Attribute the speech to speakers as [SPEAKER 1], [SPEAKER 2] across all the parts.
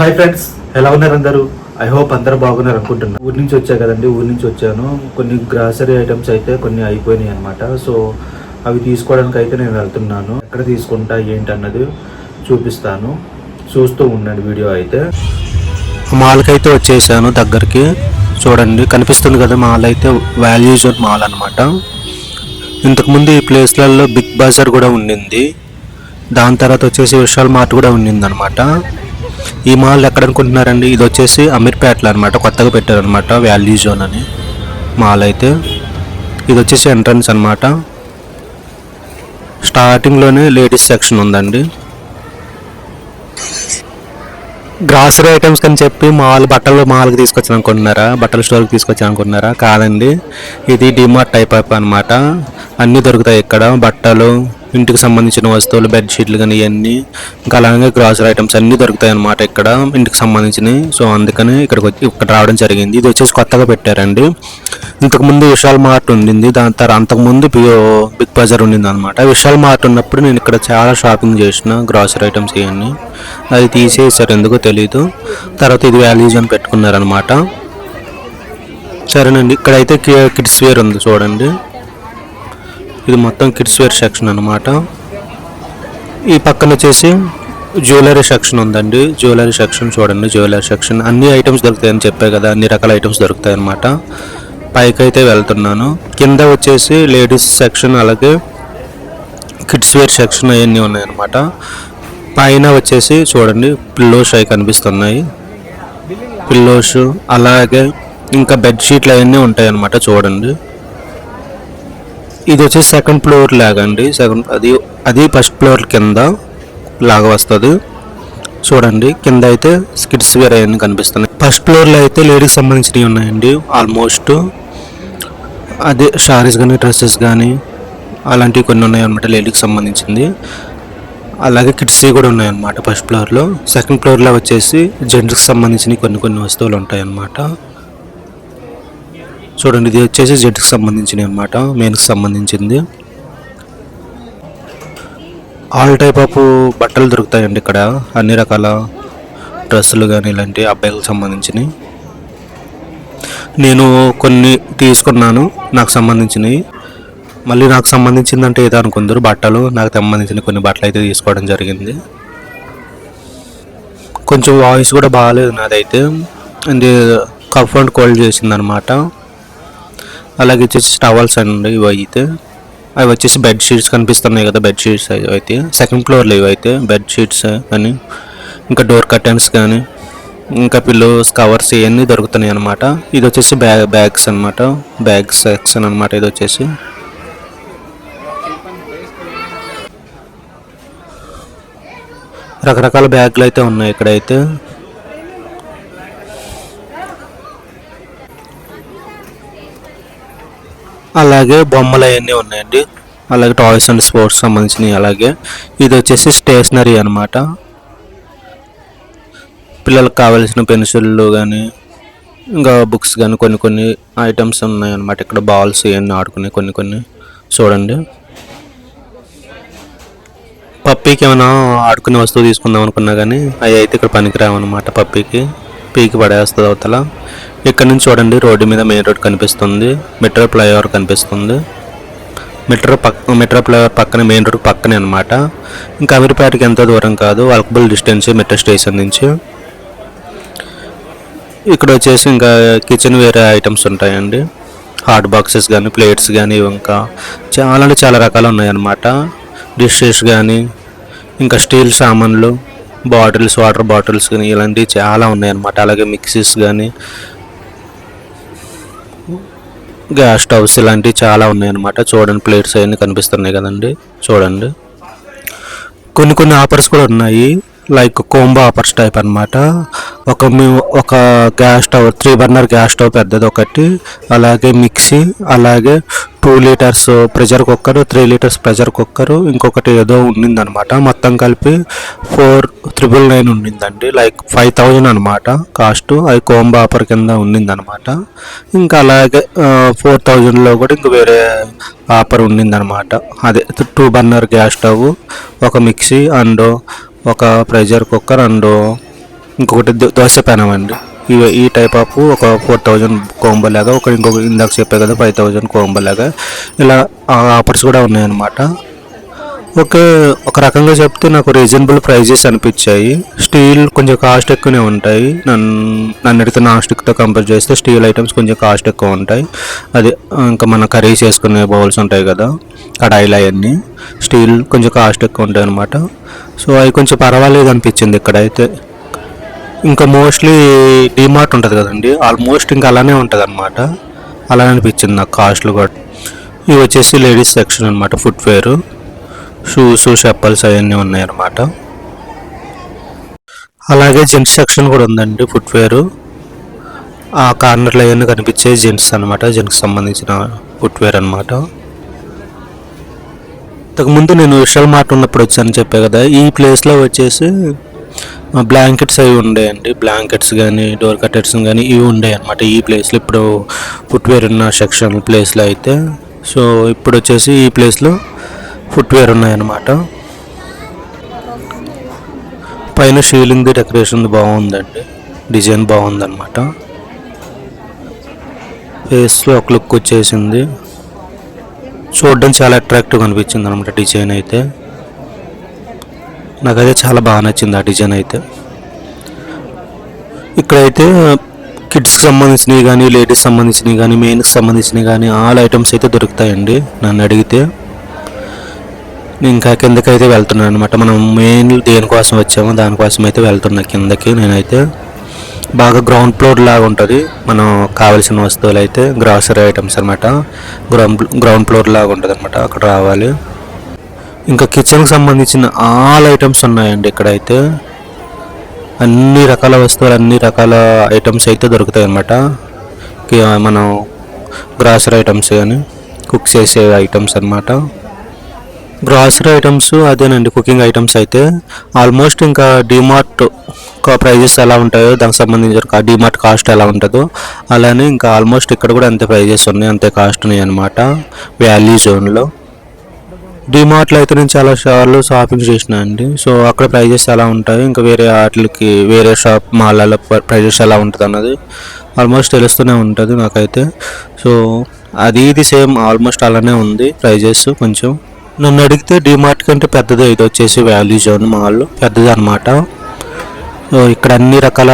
[SPEAKER 1] Hi friends ఎలా ఉన్నారు అందరూ? ఐ హోప్ అందరూ బాగున్నారు అనుకుంటున్నాను ఊరి నుంచి వచ్చా కదండి ఊరి నుంచి వచ్చాను. కొన్ని గ్రాసరీ ఐటమ్స్ అయితే కొన్ని అయిపోయినాయి అనమాట సో అవి తీసుకోవడానికి అయితే నేను వెళ్తున్నాను. ఎక్కడ తీసుకుంటా ఏంటి అన్నది చూపిస్తాను. చూస్తూ ఉండండి వీడియో అయితే.
[SPEAKER 2] మాల్కి అయితే వచ్చేసాను దగ్గరికి. చూడండి కనిపిస్తుంది కదా మాల్ అయితే వాల్యూ జోన్ మాల్ అనమాట ఇంతకుముందు ఈ ప్లేస్లలో బిగ్ బజార్ కూడా ఉండింది. దాని తర్వాత వచ్చేసి విశాల్ మార్ట్ కూడా ఉండింది అనమాట ఈ మాల్ ఎక్కడ అనుకుంటున్నారండి? ఇది వచ్చేసి అమీర్పేటలో అనమాట కొత్తగా పెట్టారనమాట వ్యాల్యూ జోన్ అని. మాల్ అయితే ఇది వచ్చేసి ఎంట్రన్స్ అనమాట స్టార్టింగ్లోనే లేడీస్ సెక్షన్ ఉందండి. గ్రాసరీ ఐటమ్స్ అని చెప్పి మాల్ బట్టలు మాల్కి తీసుకొచ్చాను అనుకుంటున్నారా? బట్టల స్టోర్కి తీసుకొచ్చాను అనుకుంటున్నారా? కాదండి. ఇది డిమార్ట్ టైప్ ఆఫ్ అనమాట అన్నీ దొరుకుతాయి ఇక్కడ. బట్టలు ఇంటికి సంబంధించిన వస్తువులు బెడ్షీట్లు కానీ ఇవన్నీ ఇంకా అలాగే గ్రాసరీ ఐటమ్స్ అన్నీ దొరుకుతాయి అనమాట ఇక్కడ ఇంటికి సంబంధించినవి. సో అందుకని ఇక్కడికి వచ్చి ఇక్కడ రావడం జరిగింది. ఇది వచ్చేసి కొత్తగా పెట్టారండి. ఇంతకుముందు విశాల్ మార్ట్ ఉండింది. దాని తర్వాత అంతకుముందు బి- బిగ్ బజార్ ఉండింది అనమాట విశాల్ మార్ట్ ఉన్నప్పుడు నేను ఇక్కడ చాలా షాపింగ్ చేసిన గ్రాసరీ ఐటమ్స్ ఇవన్నీ. అది తీసేసారు ఎందుకో తెలియదు తర్వాత ఇది వాల్యూజ్ అని పెట్టుకున్నారనమాట సరేనండి. ఇక్కడైతే కిడ్స్ వేర్ ఉంది చూడండి. ఇది మొత్తం కిడ్స్ వేర్ సెక్షన్ అనమాట ఈ పక్కన వచ్చేసి జ్యువెలరీ సెక్షన్ ఉందండి. జ్యువెలరీ సెక్షన్ చూడండి జ్యువెలరీ సెక్షన్. అన్ని ఐటమ్స్ దొరుకుతాయని చెప్పే కదా అన్ని రకాల ఐటమ్స్ దొరుకుతాయి అనమాట పైకి అయితే వెళ్తున్నాను. కింద వచ్చేసి లేడీస్ సెక్షన్ అలాగే కిడ్స్ వేర్ సెక్షన్ అవన్నీ ఉన్నాయన్నమాట. పైన వచ్చేసి చూడండి పిల్లోస్ అవి కనిపిస్తున్నాయి. పిల్లోస్ అలాగే ఇంకా బెడ్షీట్లు అవన్నీ ఉంటాయి అన్నమాట చూడండి. ఇది వచ్చేసి సెకండ్ ఫ్లోర్ లాగండి. సెకండ్ అది అది ఫస్ట్ ఫ్లోర్ కింద లాగా వస్తుంది. చూడండి కింద అయితే స్కిట్స్ వేర్ అవన్నీ కనిపిస్తున్నాయి. ఫస్ట్ ఫ్లోర్లో అయితే లేడీస్ సంబంధించినవి ఉన్నాయండి ఆల్మోస్ట్ అదే శారీస్ కానీ డ్రెస్సెస్ కానీ అలాంటివి కొన్ని ఉన్నాయి అనమాట లేడీకి సంబంధించింది. అలాగే కిడ్స్ కూడా ఉన్నాయన్నమాట ఫస్ట్ ఫ్లోర్లో సెకండ్ ఫ్లోర్లో వచ్చేసి జెంట్స్కి సంబంధించిన కొన్ని కొన్ని వస్తువులు ఉంటాయన్నమాట. చూడండి ఇది వచ్చేసి జెడ్కి సంబంధించినవి అనమాట మెయిన్కి సంబంధించింది. ఆల్ టైప్ ఆఫ్ బట్టలు దొరుకుతాయండి ఇక్కడ అన్ని రకాల డ్రెస్సులు కానీ ఇలాంటి అబ్బాయిలకు సంబంధించినవి. నేను కొన్ని తీసుకున్నాను నాకు సంబంధించినవి. మళ్ళీ నాకు సంబంధించిందంటే ఏదో అనుకుందరు బట్టలు నాకు సంబంధించిన కొన్ని బట్టలు అయితే తీసుకోవడం జరిగింది. కొంచెం వాయిస్ కూడా బాగాలేదు నాదైతే. అండ్ కఫ్ అండ్ కోల్డ్ చేసింది అనమాట అలాగే వచ్చేసి టవల్స్ అండి ఇవి అయితే అవి వచ్చేసి బెడ్ షీట్స్ కనిపిస్తున్నాయి కదా బెడ్ షీట్స్ అవి అయితే. సెకండ్ ఫ్లోర్లో ఇవి అయితే బెడ్ షీట్స్ కానీ ఇంకా డోర్ కర్టెన్స్ కానీ ఇంకా పిల్లోస్ కవర్స్ ఇవన్నీ దొరుకుతున్నాయి అనమాట ఇది వచ్చేసి బ్యాగ్ బ్యాగ్స్ అనమాట బ్యాగ్ సెక్షన్ అనమాట ఇది వచ్చేసి. రకరకాల బ్యాగ్లు అయితే ఉన్నాయి ఇక్కడైతే. అలాగే బొమ్మలు అవన్నీ ఉన్నాయండి. అలాగే టాయ్స్ అండ్ స్పోర్ట్స్ సంబంధించినవి అలాగే. ఇది వచ్చేసి స్టేషనరీ అనమాట పిల్లలకు కావాల్సిన పెన్సిళ్ళు కానీ ఇంకా బుక్స్ కానీ కొన్ని కొన్ని ఐటమ్స్ ఉన్నాయన్నమాట. ఇక్కడ బాల్స్ ఇవన్నీ ఆడుకునే కొన్ని కొన్ని. చూడండి. పప్పీకి ఏమైనా ఆడుకునే వస్తువు తీసుకుందాం అనుకున్నా కానీ అవి అయితే ఇక్కడ పనికిరావన్నమాట పప్పీకి. పీకి పడేస్తుంది అవతల. ఇక్కడ నుంచి చూడండి రోడ్డు మీద మెయిన్ రోడ్ కనిపిస్తుంది మెట్రో ఫ్లైఓవర్ కనిపిస్తుంది. మెట్రో పక్క మెట్రో ఫ్లైఓవర్ పక్కన మెయిన్ రోడ్ పక్కనే అనమాట ఇంకా అమీర్పేటకి ఎంతో దూరం కాదు వాకబుల్ డిస్టెన్స్ మెట్రో స్టేషన్ నుంచి. ఇక్కడ వచ్చేసి ఇంకా కిచెన్ వేరే ఐటమ్స్ ఉంటాయండి. హాట్ బాక్సెస్ కానీ ప్లేట్స్ కానీ ఇంకా చాలా అంటే చాలా రకాలు ఉన్నాయన్నమాట. డిషెస్ కానీ ఇంకా స్టీల్ సామాన్లు బాటిల్స్ వాటర్ బాటిల్స్ కానీ ఇలాంటివి చాలా ఉన్నాయన్నమాట. అలాగే మిక్సీస్ కానీ గ్యాస్ స్టవ్స్ ఇలాంటివి చాలా ఉన్నాయన్నమాట. చూడండి ప్లేట్స్ అవన్నీ కనిపిస్తున్నాయి కదండి. చూడండి. కొన్ని కొన్ని ఆఫర్స్ కూడా ఉన్నాయి. లైక్ కోంబో ఆఫర్స్ టైప్ అనమాట ఒక మేము ఒక gas stove three burner gas stove పెద్దది ఒకటి అలాగే మిక్సీ అలాగే two litres pressure cooker three litres pressure cooker ఇంకొకటి ఏదో ఉండిందనమాట మొత్తం కలిపి ఫోర్ త్రిబుల్ నైన్ ఉండిందండి. లైక్ ఫైవ్ థౌజండ్ అనమాట కాస్ట్ అది కోంబో ఆఫర్ కింద ఉండిందనమాట ఇంకా అలాగే ఫోర్ థౌజండ్లో కూడా ఇంక వేరే ఆఫర్ ఉండిందనమాట అదే టూ బర్నర్ గ్యాస్ స్టవ్ ఒక మిక్సీ అండ్ ఒక ప్రెషర్ కుక్కర్ అండ్ ఇంకొకటి దోశ పెనం అండి. ఇవి ఈ టైప్ ఆఫ్ ఒక ఫోర్ థౌజండ్ కోంబో లాగా ఒక ఇంకొక ఇందాక చెప్పే కదా ఫైవ్ థౌజండ్ కోంబో లాగా. ఇలా ఆఫర్స్ కూడా ఉన్నాయన్నమాట. ఓకే ఒక రకంగా చెప్తే నాకు రీజనబుల్ ప్రైజెస్ అనిపించాయి. స్టీల్ కొంచెం కాస్ట్ ఎక్కువనే ఉంటాయి. నన్ను నన్ను అడిగితే నాన్ స్టిక్తో కంపేర్ చేస్తే స్టీల్ ఐటమ్స్ కొంచెం కాస్ట్ ఎక్కువ ఉంటాయి. అది ఇంకా మన కర్రీ చేసుకునే బౌల్స్ ఉంటాయి కదా కడాయిలు అవన్నీ. స్టీల్ కొంచెం కాస్ట్ ఎక్కువ ఉంటాయి అనమాట సో అవి కొంచెం పర్వాలేదు అనిపించింది ఇక్కడైతే. ఇంకా మోస్ట్లీ డిమార్ట్ ఉంటుంది కదండి. ఆల్మోస్ట్ ఇంకా అలానే ఉంటుంది అనమాట అలా అనిపించింది నాకు కాస్ట్లు కూడా. ఇవి వచ్చేసి లేడీస్ సెక్షన్ అనమాట ఫుట్వేర్ షూస్ చెప్పల్స్ అవన్నీ ఉన్నాయన్నమాట. అలాగే జెంట్స్ సెక్షన్ కూడా ఉందండి ఫుట్వేర్ ఆ కార్నర్లో అవన్నీ కనిపించే జెంట్స్ అనమాట జెంట్స్కి సంబంధించిన ఫుట్వేర్ అనమాట ఇంతకుముందు నేను విశాల్ మార్ట్ ఉన్నప్పుడు వచ్చాను చెప్పే కదా ఈ ప్లేస్లో వచ్చేసి బ్లాంకెట్స్ అవి ఉండేయండి. బ్లాంకెట్స్ కానీ డోర్ కటర్స్ కానీ ఇవి ఉండే అనమాట ఈ ప్లేస్లో ఇప్పుడు ఫుట్వేర్ ఉన్న సెక్షన్ ప్లేస్లో అయితే. సో ఇప్పుడు వచ్చేసి ఈ ప్లేస్లో ఫుట్వేర్ ఉన్నాయన్నమాట. పైన షీలింగ్ డెకరేషన్ బాగుందండి. డిజైన్ బాగుందన్నమాట. ఫేస్లో ఒక లుక్ వచ్చేసింది. చూడడం చాలా అట్రాక్టివ్గా అనిపించింది అనమాట డిజైన్ అయితే. నాకైతే చాలా బాగా నచ్చింది ఆ డిజైన్ అయితే. ఇక్కడైతే కిడ్స్కి సంబంధించినవి కానీ లేడీస్ సంబంధించినవి కానీ మెయిన్కి సంబంధించినవి కానీ ఆల్ ఐటమ్స్ అయితే దొరుకుతాయండి నన్ను అడిగితే. నేను ఇంకా కిందకైతే వెళ్తున్నాను అనమాట. మనం మెయిన్ దేనికోసం వచ్చామో దానికోసం అయితే వెళ్తున్నా కిందకి నేనైతే. బాగా గ్రౌండ్ ఫ్లోర్ లాగా ఉంటుంది. మనం కావాల్సిన వస్తువులు అయితే గ్రాసరీ ఐటమ్స్ అనమాట గ్రౌండ్ గ్రౌండ్ ఫ్లోర్ లాగా ఉంటుంది అనమాట అక్కడ రావాలి. ఇంకా కిచెన్కి సంబంధించిన ఆల్ ఐటమ్స్ ఉన్నాయండి ఇక్కడైతే. అన్ని రకాల వస్తువులు అన్ని రకాల ఐటమ్స్ అయితే దొరుకుతాయి అన్నమాట మనం గ్రాసరీ ఐటమ్స్ కానీ కుక్ చేసే ఐటమ్స్ అన్నమాట. గ్రాసరీ ఐటమ్స్ అదేనండి కుకింగ్ ఐటమ్స్ అయితే ఆల్మోస్ట్ ఇంకా డిమార్ట్ ప్రైజెస్ ఎలా ఉంటాయో దానికి సంబంధించిన డిమార్ట్ కాస్ట్ ఎలా ఉంటుందో అలానే ఇంకా ఆల్మోస్ట్ ఇక్కడ కూడా అంతే ప్రైజెస్ ఉన్నాయి అంతే కాస్ట్ ఉన్నాయి అనమాట వ్యాలీ జోన్లో డిమార్ట్లో అయితే నేను చాలా సార్లు షాపింగ్ చేసిన అండి. సో అక్కడ ప్రైజెస్ ఎలా ఉంటాయి ఇంకా వేరే వాటికి వేరే షాప్ మాలలో ప్రైజెస్ ఎలా ఉంటుంది అన్నది ఆల్మోస్ట్ తెలుస్తూనే ఉంటుంది నాకైతే. సో అది ఇది సేమ్ ఆల్మోస్ట్ అలానే ఉంది ప్రైజెస్ కొంచెం. నన్ను అడిగితే డిమార్ట్ కంటే పెద్దది ఇది వచ్చేసి వాల్యూ జోన్ మాల్ పెద్దది అనమాట ఇక్కడ అన్ని రకాల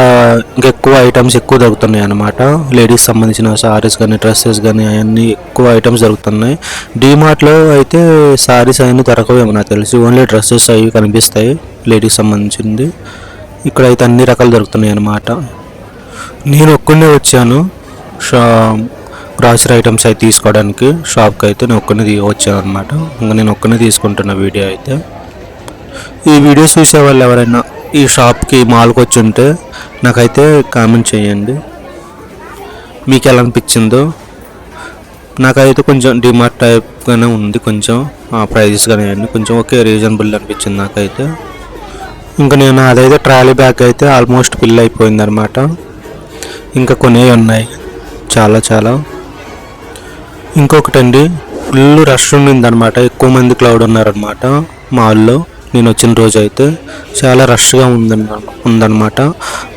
[SPEAKER 2] ఇంకా ఎక్కువ ఐటమ్స్ ఎక్కువ దొరుకుతున్నాయి అనమాట లేడీస్ సంబంధించిన సారీస్ కానీ డ్రెస్సెస్ కానీ అవన్నీ ఎక్కువ ఐటమ్స్ దొరుకుతున్నాయి. డీమార్ట్లో అయితే సారీస్ అవన్నీ దొరకవేమో నాకు తెలిసి. ఓన్లీ డ్రెస్సెస్ అవి కనిపిస్తాయి లేడీస్ సంబంధించింది. ఇక్కడ అయితే అన్ని రకాలు దొరుకుతున్నాయి అనమాట నేను ఒక్కనే వచ్చాను. షా గ్రాసరీ ఐటమ్స్ అయితే తీసుకోవడానికి షాప్కి అయితే నేను ఒక్కనే వచ్చాను అనమాట ఇంకా నేను ఒక్కనే తీసుకుంటున్న వీడియో అయితే. ఈ వీడియో చూసే వాళ్ళు ఎవరైనా ఈ షాప్కి మాల్కి వచ్చి ఉంటే నాకైతే కామెంట్ చేయండి. మీకు ఎలా అనిపించిందో. నాకైతే కొంచెం డిమార్ట్ టైప్గానే ఉంది కొంచెం. ప్రైజెస్ కానీ అన్నీ కొంచెం ఓకే రీజనబుల్ అనిపించింది నాకైతే. ఇంకా నేను అదైతే ట్రాలీ బ్యాగ్ అయితే ఆల్మోస్ట్ ఫిల్ అయిపోయింది అనమాట ఇంకా కొన్ని ఉన్నాయి. చాలా చాలా. ఇంకొకటండి ఫుల్ రష్ ఉండిందనమాట ఎక్కువ మంది క్లౌడ్ ఉన్నారనమాట మాల్లో నేను వచ్చిన రోజు అయితే చాలా రష్గా ఉందన్న ఉందన్నమాట.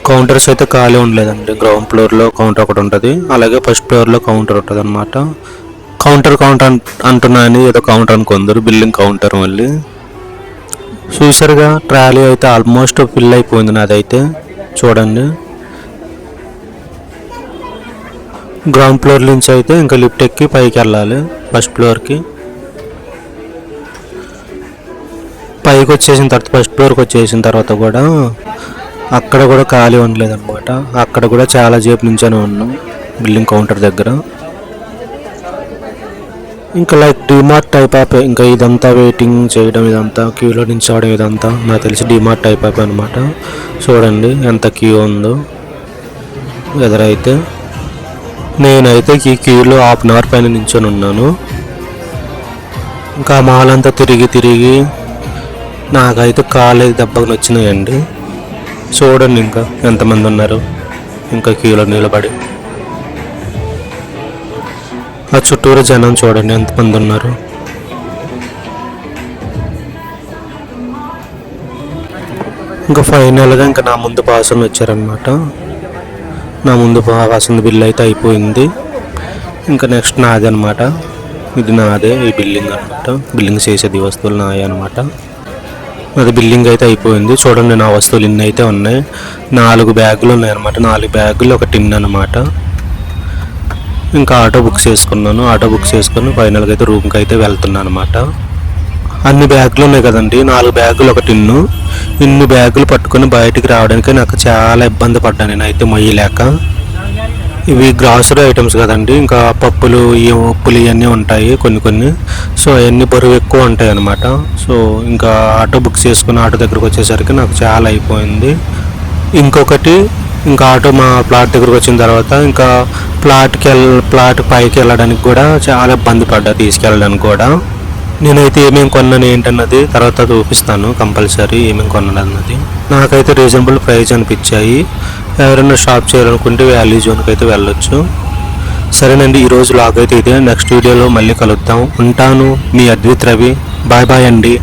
[SPEAKER 2] కౌంటర్స్ అయితే ఖాళీ ఉండలేదండి. గ్రౌండ్ ఫ్లోర్లో కౌంటర్ ఒకటి ఉంటుంది. అలాగే ఫస్ట్ ఫ్లోర్లో కౌంటర్ ఉంటుంది అనమాట కౌంటర్ కౌంటర్ అన్- అని ఏదో కౌంటర్ అనుకుందరు. బిల్లింగ్ కౌంటర్ మళ్ళీ. చూసారుగా ట్రాలీ అయితే ఆల్మోస్ట్ ఫిల్ అయిపోయింది నాదైతే. చూడండి. గ్రౌండ్ ఫ్లోర్ నుంచి అయితే ఇంకా లిఫ్ట్ ఎక్కి పైకి వెళ్ళాలి ఫస్ట్ ఫ్లోర్కి పైకి వచ్చేసిన తర్వాత ఫస్ట్ ఫ్లోర్కి వచ్చేసిన తర్వాత కూడా అక్కడ కూడా ఖాళీ ఉండలేదు అనమాట అక్కడ కూడా చాలా సేపు నుంచే ఉన్నాం బిల్డింగ్ కౌంటర్ దగ్గర. ఇంకా లైక్ డిమార్ట్ టైప్ ఆఫ్ ఇంకా ఇదంతా వెయిటింగ్ చేయడం ఇదంతా క్యూలో నిల్చోవడం ఇదంతా నాకు తెలిసి డిమార్ట్ టైప్ ఆఫ్ అనమాట చూడండి ఎంత క్యూ ఉందో ఎదురైతే నేనైతే ఈ క్యూలో హాఫ్ అన్ అవర్ పైన నించొని ఉన్నాను. ఇంకా మాల్ అంతా తిరిగి తిరిగి నాకైతే కాళ్ళు దెబ్బకు వచ్చినాయండి. చూడండి ఇంకా ఎంతమంది ఉన్నారు. ఇంకా క్యూలో నిలబడి. ఆ చుట్టూరు జనం చూడండి ఎంతమంది ఉన్నారు. ఇంకా ఫైనల్గా ఇంకా నా ముందు పాసన్ వచ్చారనమాట నా ముందు వసంత బిల్ అయితే అయిపోయింది. ఇంకా నెక్స్ట్ నాది అనమాట ఇది నాదే ఈ బిల్డింగ్ అనమాట బిల్డింగ్ చేసేది ఈ వస్తువులు నాయే అనమాట అది బిల్డింగ్ అయితే అయిపోయింది. చూడండి నా వస్తువులు ఇన్ని అయితే ఉన్నాయి. నాలుగు బ్యాగులు ఉన్నాయి అనమాట నాలుగు బ్యాగులు ఒక టిన్ అనమాట ఇంకా ఆటో బుక్ చేసుకున్నాను. ఆటో బుక్ చేసుకుని ఫైనల్గా అయితే రూమ్కి అయితే వెళ్తున్నాను అనమాట అన్ని బ్యాగులు ఉన్నాయి కదండి. నాలుగు బ్యాగులు ఒక టిన్ను ఇన్ని బ్యాగులు పట్టుకొని బయటికి రావడానికి నాకు చాలా ఇబ్బంది పడ్డాను నేనైతే మొయ్యలేక ఇవి గ్రాసరీ ఐటమ్స్ కదండి. ఇంకా పప్పులు ఈ ఉప్పులు ఇవన్నీ ఉంటాయి కొన్ని కొన్ని. సో అవన్నీ బరువు ఎక్కువ ఉంటాయి అన్నమాట. సో ఇంకా ఆటో బుక్ చేసుకుని ఆటో దగ్గరకు వచ్చేసరికి నాకు చాలా అయిపోయింది. ఇంకొకటి ఇంకా ఆటో మా ప్లాట్ దగ్గరకు వచ్చిన తర్వాత ఇంకా ప్లాట్కి వెళ్ళ ప్లాట్ పైకి వెళ్ళడానికి కూడా చాలా ఇబ్బంది పడ్డా తీసుకెళ్ళడానికి కూడా. నేనైతే ఏమేమి కొన్నాను ఏంటన్నది తర్వాత చూపిస్తాను కంపల్సరీ ఏమేమి కొన్నాను అన్నది నాకైతే రీజనబుల్ ప్రైస్ అనిపించాయి. ఎవరైనా షాప్ చేయాలనుకుంటే వ్యాల్యూ జోన్కి అయితే వెళ్ళొచ్చు. సరేనండి ఈరోజు లాగ్ అయితే ఇదే. నెక్స్ట్ వీడియోలో మళ్ళీ కలుద్దాం. ఉంటాను మీ అద్విత్ రవి. బాయ్ బాయ్ అండి.